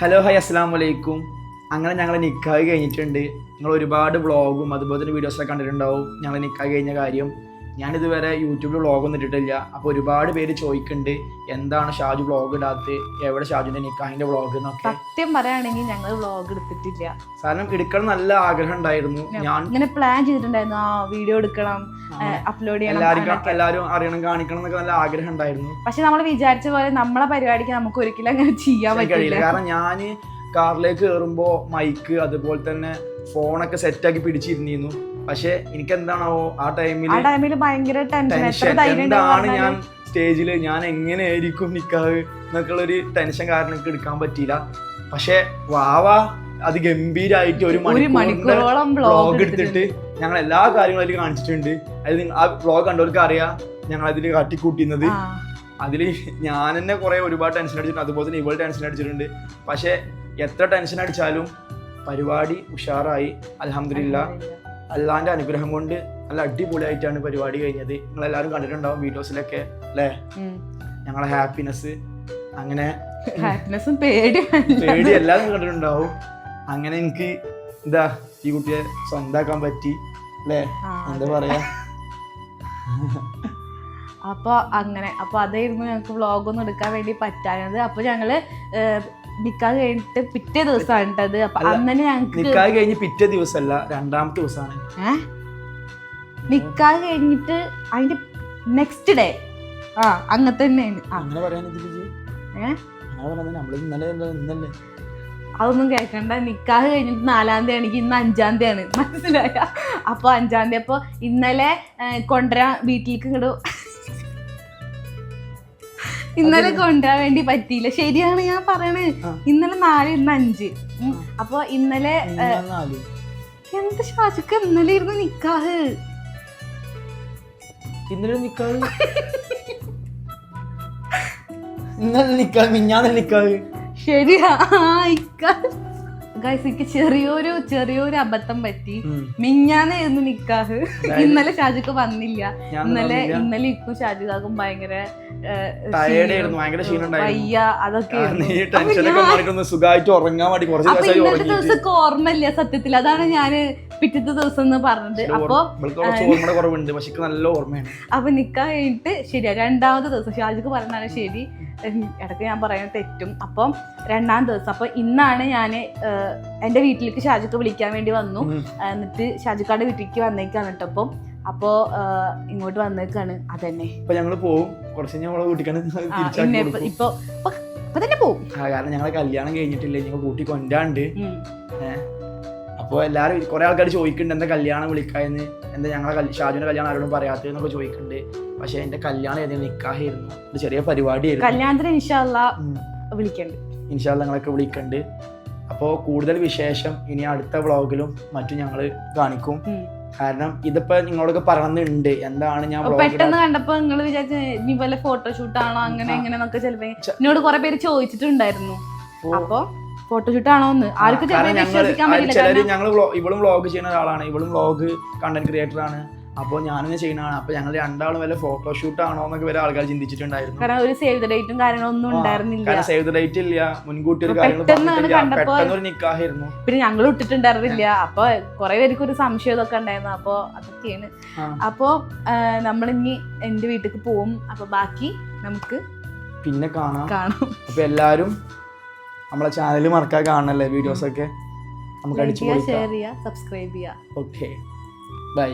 Hello hi അസ്സാം വലൈക്കും അങ്ങനെ ഞങ്ങൾ നിൽക്കാതെ കഴിഞ്ഞിട്ടുണ്ട്. നിങ്ങൾ ഒരുപാട് വ്ളോഗും അതുപോലെ തന്നെ വീഡിയോസൊക്കെ കണ്ടിട്ടുണ്ടാവും. ഞങ്ങൾ നിൽക്കാതെ കഴിഞ്ഞ കാര്യം. ഞാനിതുവരെ യൂട്യൂബിൽ വ്ളോഗൊന്നും ഇട്ടിട്ടില്ല. അപ്പോൾ ഒരുപാട് പേര് ചോദിക്കുന്നുണ്ട് എന്താണ് ഷാജു വ്ളോഗ് ഇടാത്തത് എവിടെ ഷാജുവിന്റെ നിക്കാഹിന്റെ വ്ളോഗ് എന്നൊക്കെ. സത്യം പറയുകയാണെങ്കിൽ ഞങ്ങൾ വ്ളോഗ് എടുത്തിട്ടില്ല. കാരണം എടുക്കണം നല്ല ആഗ്രഹം ഉണ്ടായിരുന്നു. ഞാൻ ഇങ്ങനെ പ്ലാൻ ചെയ്തിട്ടുണ്ടായിരുന്നു. ആ വീഡിയോ എടുക്കണം അപ്ലോഡ് ചെയ്യണം എല്ലാവരും എല്ലാവരും അറിയണം കാണിക്കണം എന്നൊക്കെ നല്ല ആഗ്രഹം ഉണ്ടായിരുന്നു. പക്ഷെ നമ്മൾ വിചാരിച്ച പോലെ നമ്മളെ പരിപാടിക്ക് നമുക്ക് ഒരിക്കലും അങ്ങനെ ചെയ്യാൻ പറ്റില്ല. കാരണം ഞാൻ കാറിലേക്ക് കയറുമ്പോൾ മൈക്ക് അതുപോലെ തന്നെ ഫോണൊക്കെ സെറ്റാക്കി പിടിച്ചിരുന്നിരുന്നു. പക്ഷെ എനിക്ക് എന്താണാവോ ആ ടൈമിൽ ടെൻഷൻ എന്താണ് ഞാൻ സ്റ്റേജിൽ ഞാൻ എങ്ങനെയായിരിക്കും നിൽക്കാവ് എന്നൊക്കെയുള്ള ഒരു ടെൻഷൻ കാരണം എനിക്ക് എടുക്കാൻ പറ്റിയില്ല. പക്ഷെ വാവ അത് ഗംഭീരായിട്ട് ഒരു മണിക്കൂറോളം ബ്ലോഗ് എടുത്തിട്ട് ഞങ്ങൾ എല്ലാ കാര്യങ്ങളും അതിൽ കാണിച്ചിട്ടുണ്ട് അതിൽ ആ ബ്ലോഗ് കണ്ടവർക്ക് അറിയാം ഞങ്ങൾ അതിൽ കാട്ടിക്കൂട്ടിയുന്നത് അതിൽ ഞാൻ തന്നെ കുറെ ഒരുപാട് ടെൻഷൻ അടിച്ചിട്ടുണ്ട്. അതുപോലെ തന്നെ ഇവൾ ടെൻഷൻ അടിച്ചിട്ടുണ്ട്. പക്ഷെ എത്ര ടെൻഷൻ അടിച്ചാലും പരിപാടി ഉഷാറായി. അലഹമില്ല അള്ളാന്റെ അനുഗ്രഹം കൊണ്ട് നല്ല അടിപൊളിയായിട്ടാണ് പരിപാടി കഴിഞ്ഞത്. നിങ്ങൾ എല്ലാവരും കണ്ടിട്ടുണ്ടാവും വീഡിയോസിലൊക്കെ അല്ലേ? ഞങ്ങളെ ഹാപ്പിനെസ് അങ്ങനെ ഹാപ്പിനെസ്സും പേടി പേടി എല്ലാവരും കണ്ടിട്ടുണ്ടാവും. അങ്ങനെ എനിക്ക് എന്താ ഈ കുട്ടിയെ സ്വന്താക്കാൻ പറ്റി അല്ലേ? എന്താ പറയാ? അപ്പൊ അങ്ങനെ അപ്പൊ അതായിരുന്നു ഞങ്ങൾക്ക് വ്ളോഗ് ഒന്നും എടുക്കാൻ വേണ്ടി പറ്റാഞ്ഞത്. അപ്പൊ ഞങ്ങൾ നിക്കാഹ് കഴിഞ്ഞിട്ട് പിറ്റേ ദിവസമാണ് അത് അപ്പൊ അങ്ങനെ ഞങ്ങൾക്ക് നിക്കാഹ് കഴിഞ്ഞ് പിറ്റേ ദിവസമല്ല രണ്ടാമത്തെ ദിവസമാണ്? നിക്കാഹ് കഴിഞ്ഞിട്ട് അതിന്റെ നെക്സ്റ്റ് ഡേ ആ അങ്ങനെ തന്നെയാണ്. അങ്ങനെ ഇന്നലെ അതൊന്നും കേൾക്കണ്ട നിക്കാഹ് കഴിഞ്ഞിട്ട് നാലാം തീയതി ആണെങ്കിൽ ഇന്ന് അഞ്ചാം തീയതിയാണ് മനസ്സിലായ? അപ്പൊ അഞ്ചാം തീയതി അപ്പൊ ഇന്നലെ കൊണ്ടുവരാൻ വീട്ടിലേക്ക് ഇങ്ങോട്ട് ഇന്നലെ കൊണ്ടുപോകാൻ വേണ്ടി പറ്റിയില്ല. ശരിയാണ് ഞാൻ പറയണേ. ഇന്നലെ നാല് ഇന്ന് അഞ്ച്. അപ്പൊ ഇന്നലെ എന്ത് ഷാജുക്ക് ഇന്നലെ ഇരുന്ന് നിക്കാഹ്? ഇന്നലെ നിക്കാഹ്? ഇന്നലെ നിക്കാഹ് മിഞ്ഞാന്ന് നിക്കാഹ്. ശരിയാ. ഗൈസ് എനിക്ക് ചെറിയൊരു ചെറിയൊരു അബദ്ധം പറ്റി. മിഞ്ഞാന്ന് മിഞ്ഞാന്നായിരുന്നു നിക്കാഹ്. ഇന്നലെ ഷാജുക്ക് വന്നില്ല. ഇന്നലെ. ഇന്നലെ ഇക്കും ഷാജുക്കാക്കും ഭയങ്കര വയ്യ അതൊക്കെ അപ്പൊ ഓർമ്മയില്ല സത്യത്തിൽ. അതാണ് ഞാൻ പിറ്റത്തെ ദിവസം എന്ന് പറഞ്ഞത്. അപ്പോ അപ്പൊ നല്ല ഓർമ്മയാണ്. അപ്പൊ നിക്കാൻ കഴിഞ്ഞിട്ട് ശരിയാ. രണ്ടാമത്തെ ദിവസം ഷാജിക്ക് പറഞ്ഞാണ് ശരി. ഇടയ്ക്ക് ഞാൻ പറയുന്നത് തെറ്റും. അപ്പം രണ്ടാം ദിവസം. അപ്പൊ ഇന്നാണ് ഞാൻ എന്റെ വീട്ടിലേക്ക് ഷാജിക്ക് വിളിക്കാൻ വേണ്ടി വന്നു. എന്നിട്ട് ഷാജിക്കാട് വീട്ടിലേക്ക് വന്നേക്കാണ് കേട്ടോ. അപ്പം അപ്പോൾ ഇങ്ങോട്ട് വന്നേക്കാണ്. അതന്നെ. ഇപ്പൊ ഞങ്ങൾ പോവും. കുറച്ച് കഴിഞ്ഞാൽ അവളെ വീട്ടിക്കാണ് ഇപ്പൊ ഇപ്പൊ തന്നെ ആ, കാരണം ഞങ്ങളെ കല്യാണം കഴിഞ്ഞിട്ടില്ല ഞങ്ങൾ കൂട്ടി കൊണ്ടാണ്ട്. അപ്പൊ എല്ലാരും കുറെ ആൾക്കാർ ചോദിക്കുന്നുണ്ട് എന്താ കല്യാണം വിളിക്കാന്ന് എന്താ ഞങ്ങളെ ഷാജുവിന്റെ കല്യാണം ആരോടും പറയാത്തതെന്നൊക്കെ ചോദിക്കുന്നുണ്ട് പക്ഷെ എന്റെ കല്യാണം ഏതെങ്കിലും നിക്കാഹായിരുന്നു ഒരു ചെറിയ പരിപാടിയായിരുന്നു. കല്യാണത്തിന് ഇൻഷാല്ല. വിളിക്കണ്ട്. ഇൻഷാല്ല ഞങ്ങളൊക്കെ വിളിക്കണ്ട്. അപ്പോൾ കൂടുതൽ വിശേഷം ഇനി അടുത്ത വ്ളോഗിലും മറ്റും ഞങ്ങൾ കാണിക്കും. കാരണം ഇതിപ്പോ നിങ്ങളോടൊക്കെ പറയണമെന്നുണ്ട് എന്താണ് ഞാൻ പെട്ടെന്ന് കണ്ടപ്പോ നിങ്ങൾ വിചാരിച്ച നീ വല്ല ഫോട്ടോഷൂട്ട് ആണോ അങ്ങനെ എങ്ങനെ എന്നൊക്കെ ചിലപ്പോ എന്നോട് കുറെ പേര് ചോദിച്ചിട്ടുണ്ടായിരുന്നു. അപ്പൊ ഫോട്ടോഷൂട്ട് ആണോ എന്ന് ആർക്കും ചിലര് ഇവളും വ്ളോഗ് ചെയ്യുന്ന ഒരാളാണ്. ഇവളും വ്ളോഗ് കണ്ടന്റ് ക്രിയേറ്റർ ആണ്. അപ്പോൾ ഞാനിന്ന് ചെയ്യുന്നതാണ്. അപ്പോൾ ഞങ്ങൾ രണ്ടാളും വല്ല ഫോട്ടോഷൂട്ട് ആണോ എന്നൊക്കെ വരെ ആൾക്കാർ ചിന്തിച്ചിട്ടുണ്ടായിരുന്നു. കാരണം ഒരു സേവ് ദ ഡേറ്റും കാര്യങ്ങളൊന്നും ഒന്നും ഉണ്ടായിരുന്നില്ല. കാരണം സേവ് ദ ഡേറ്റ് ഇല്ല. മുൻകൂട്ടി ഒരു കാര്യങ്ങൾ പെട്ടെന്ന് ഒരു നിക്കാഹായിരുന്നു. പിന്നെ ഞങ്ങൾ ഇട്ടിട്ടുണ്ടായിരുന്നില്ല. അപ്പൊ കുറെ പേർക്ക് ഒരു സംശയം ഇതൊക്കെ ഉണ്ടായിരുന്നു. അപ്പൊ അതൊക്കെയാണ്. അപ്പോൾ അപ്പൊ നമ്മളിനി എന്റെ വീട്ടിലേക്ക് പോവും. അപ്പോൾ ബാക്കി നമുക്ക് പിന്നെ കാണാം. കാണാം. അപ്പൊ എല്ലാരും നമ്മളെ ചാനൽ മറക്കാൻ കാണണല്ലേ വീഡിയോസ് ഒക്കെ? നമുക്ക് അടിച്ചു ഷെയർ ചെയ്യുക സബ്സ്ക്രൈബ് ചെയ്യുക ഓക്കെ ബൈ